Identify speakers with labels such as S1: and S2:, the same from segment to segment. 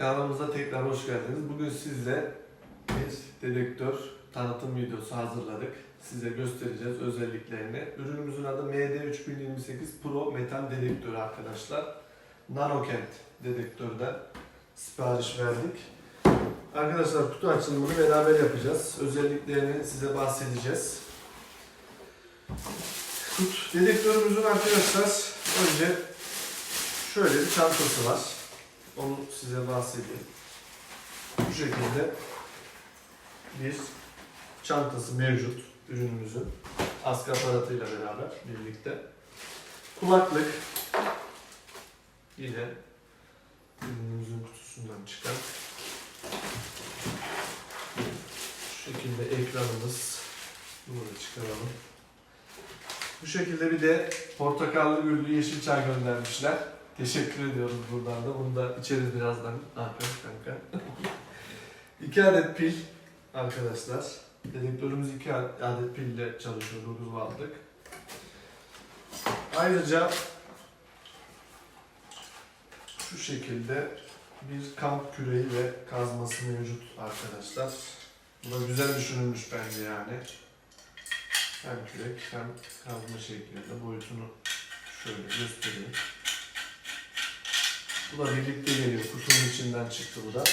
S1: Kanalımıza tekrar hoş geldiniz. Bugün sizle bir dedektör tanıtım videosu hazırladık. Size göstereceğiz özelliklerini. Ürünümüzün adı MD3028 Pro Metal Dedektörü arkadaşlar. Nanokent dedektörden sipariş verdik. Arkadaşlar kutu açılımını beraber yapacağız. Özelliklerini size bahsedeceğiz. Kut dedektörümüzün arkadaşlar önce şöyle bir çantası var. Onu size bahsedeyim. Bu şekilde bir çantası mevcut ürünümüzün. Askı aparatıyla beraber birlikte. Kulaklık yine ürünümüzün kutusundan çıkan şu şekilde ekranımız bunu çıkaralım. Bu şekilde bir de portakallı güllü yeşil çay göndermişler. Teşekkür ediyoruz buradan da. Bunu da içeriz birazdan. Aferin kanka. iki adet pil arkadaşlar. Dedektörümüz iki adet pille çalışıyor. 9 wattlık. Ayrıca şu şekilde bir kamp küreği ve kazması mevcut arkadaşlar. Bu da güzel düşünülmüş bence yani. Hem kürek hem kazma şeklinde boyutunu şöyle göstereyim. Bu da birlikte geliyor. Kutunun içinden çıktı bu da.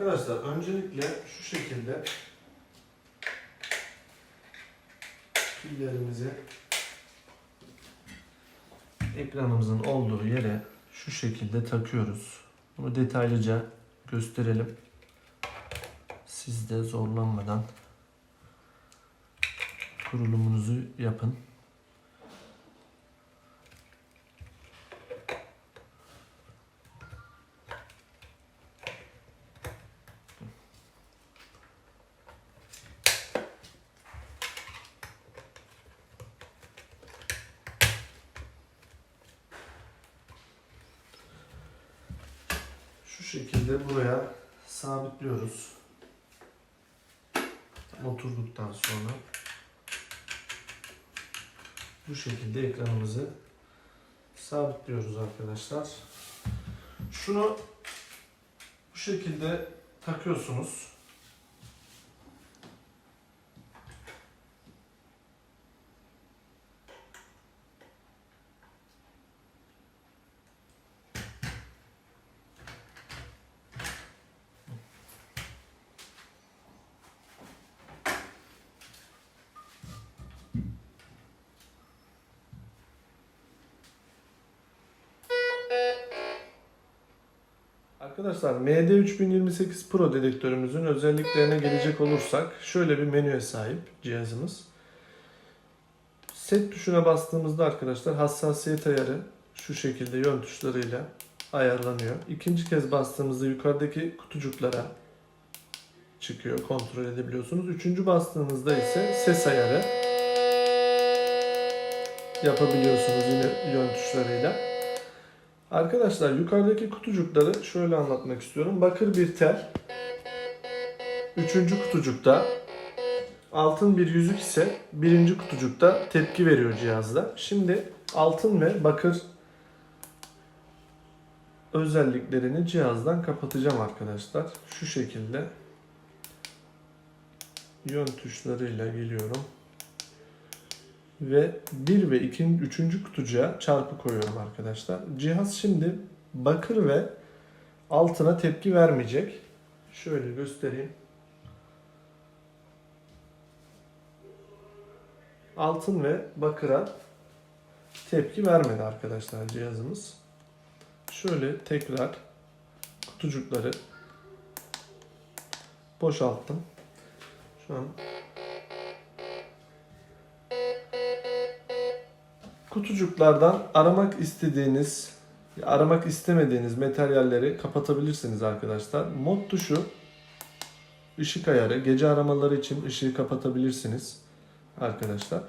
S1: Arkadaşlar öncelikle şu şekilde pillerimizi ekranımızın olduğu yere şu şekilde takıyoruz. Bunu detaylıca gösterelim. Siz de zorlanmadan kurulumunuzu yapın. Şekilde buraya sabitliyoruz. Oturduktan sonra bu şekilde ekranımızı sabitliyoruz arkadaşlar. Şunu bu şekilde takıyorsunuz. Arkadaşlar MD3028 Pro dedektörümüzün özelliklerine gelecek olursak şöyle bir menüye sahip cihazımız. Set tuşuna bastığımızda arkadaşlar hassasiyet ayarı şu şekilde yön tuşlarıyla ayarlanıyor. İkinci kez bastığımızda yukarıdaki kutucuklara çıkıyor. Kontrol edebiliyorsunuz. Üçüncü bastığınızda ise ses ayarı yapabiliyorsunuz yine yön tuşlarıyla. Arkadaşlar yukarıdaki kutucukları şöyle anlatmak istiyorum. Bakır bir tel. Üçüncü kutucukta altın bir yüzük ise birinci kutucukta tepki veriyor cihazda. Şimdi altın ve bakır özelliklerini cihazdan kapatacağım arkadaşlar. Şu şekilde yön tuşlarıyla geliyorum. Ve 1 ve 2. 3. kutucuğa çarpı koyuyorum arkadaşlar. Cihaz şimdi bakır ve altına tepki vermeyecek. Şöyle göstereyim. Altın ve bakıra tepki vermedi arkadaşlar cihazımız. Şöyle tekrar kutucukları boşalttım. Şu an kutucuklardan aramak istediğiniz aramak istemediğiniz materyalleri kapatabilirsiniz arkadaşlar. Mod tuşu ışık ayarı. Gece aramaları için ışığı kapatabilirsiniz arkadaşlar.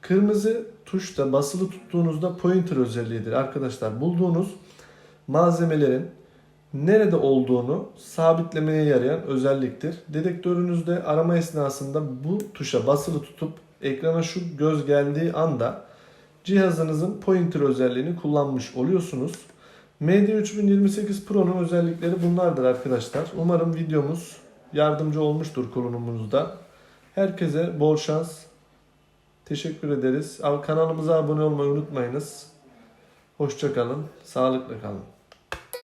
S1: Kırmızı tuş da basılı tuttuğunuzda pointer özelliğidir arkadaşlar. Bulduğunuz malzemelerin nerede olduğunu sabitlemeye yarayan özelliktir. Dedektörünüzde arama esnasında bu tuşa basılı tutup ekrana şu göz geldiği anda cihazınızın pointer özelliğini kullanmış oluyorsunuz. MD3028 Pro'nun özellikleri bunlardır arkadaşlar. Umarım videomuz yardımcı olmuştur kullanımınızda. Herkese bol şans. Teşekkür ederiz. Kanalımıza abone olmayı unutmayınız. Hoşçakalın. Sağlıkla kalın.